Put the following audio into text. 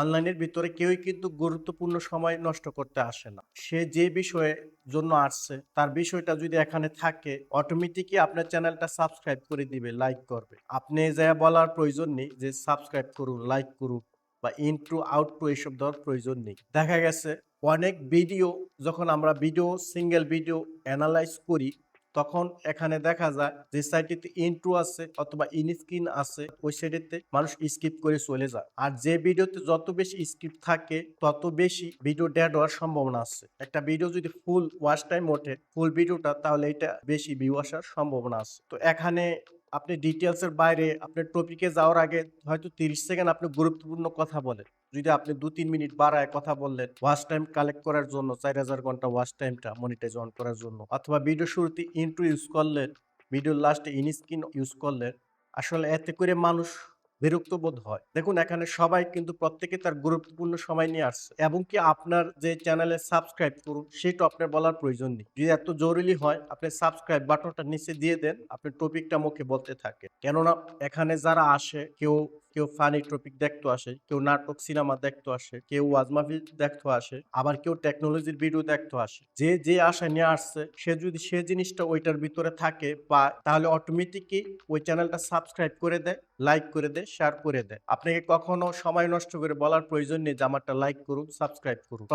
অনলাইনের ভিতরে কেউই কিন্তু গুরুত্বপূর্ণ সময় নষ্ট করতে আসে না। সে যে বিষয়ে জন্য আসছে, তার বিষয়টা যদি এখানে থাকে অটোমেটিকই আপনার চ্যানেলটা সাবস্ক্রাইব করে দিবে লাইক করবে। আপনি যা বলার প্রয়োজন নেই, যে সাবস্ক্রাইব করুন লাইক করুন বা ইনট্রো আউটট্রো এইসব দেওয়ার প্রয়োজন নেই। দেখা গেছে, অনেক ভিডিও যখন আমরা ভিডিও সিঙ্গেল ভিডিও অ্যানালাইজ করি তখন এখানে দেখা যায় যে সাইটটিতে ইন্ট্রো আছে অথবা ইনস্ক্রিন আছে, ওই সাইডেতে মানুষ স্কিপ করে চলে যায়। আর যে ভিডিওতে যত বেশি স্কিপ থাকে, তত বেশি ভিডিও ডেড হওয়ার সম্ভাবনা আছে। একটা ভিডিও যদি ফুল ওয়াচ টাইম ওঠে ফুল ভিডিওটা তাহলে এটা বেশি ভিউ আসার সম্ভাবনা আছে। তো এখানে আপনি ডিটেলস এর বাইরে, আপনার টপিকে যাওয়ার আগে হয়তো তিরিশ সেকেন্ড আপনি গুরুত্বপূর্ণ কথা বলেন। যদি আপনি দু তিন মিনিট বাড়ায় কথা বললেন ওয়াচ টাইম কালেক্ট করার জন্য, চার হাজার ঘণ্টা ওয়াচ টাইমটা মনিটাইজ অন করার জন্য, অথবা ভিডিও শুরুতে ইন্ট্রো ইউজ করলেন ভিডিওর লাস্টে ইনস্ক্রিন ইউজ করলেন, আসলে এতে করে মানুষ বিরক্ত বোধ হয়। দেখুন, এখানে সবাই কিন্তু প্রত্যেকে তার গুরুত্বপূর্ণ সময় নিয়ে আসছে, এবং কি আপনার যে চ্যানেলে সাবস্ক্রাইব করুন, সেটা আপনার বলার প্রয়োজন নেই। যদি এত জরুরি হয়, আপনি সাবস্ক্রাইব বাটনটা নিচে দিয়ে দেন, আপনি টপিকটা মুখে বলতে থাকে কেননা, এখানে যারা আসে, কেউ কেউ ফানি টপিক দেখতে আসে, কেউ নাটক সিনেমা দেখতে আসে, কেউ ওয়াজমাফি দেখতে আসে, আবার কেউ টেকনোলজির ভিডিও দেখতে আসে। যে যে আশা নিয়ে আসছে, সে যদি সে জিনিসটা ওইটার ভিতরে থাকে বা তাহলে অটোমেটিকই ওই চ্যানেলটা সাবস্ক্রাইব করে দেয় লাইক করে দেয় শেয়ার করে দেয়। আপনাকে কখনো সময় নষ্ট করে বলার প্রয়োজন নেই যে, আমারটা লাইক করুন সাবস্ক্রাইব করুন।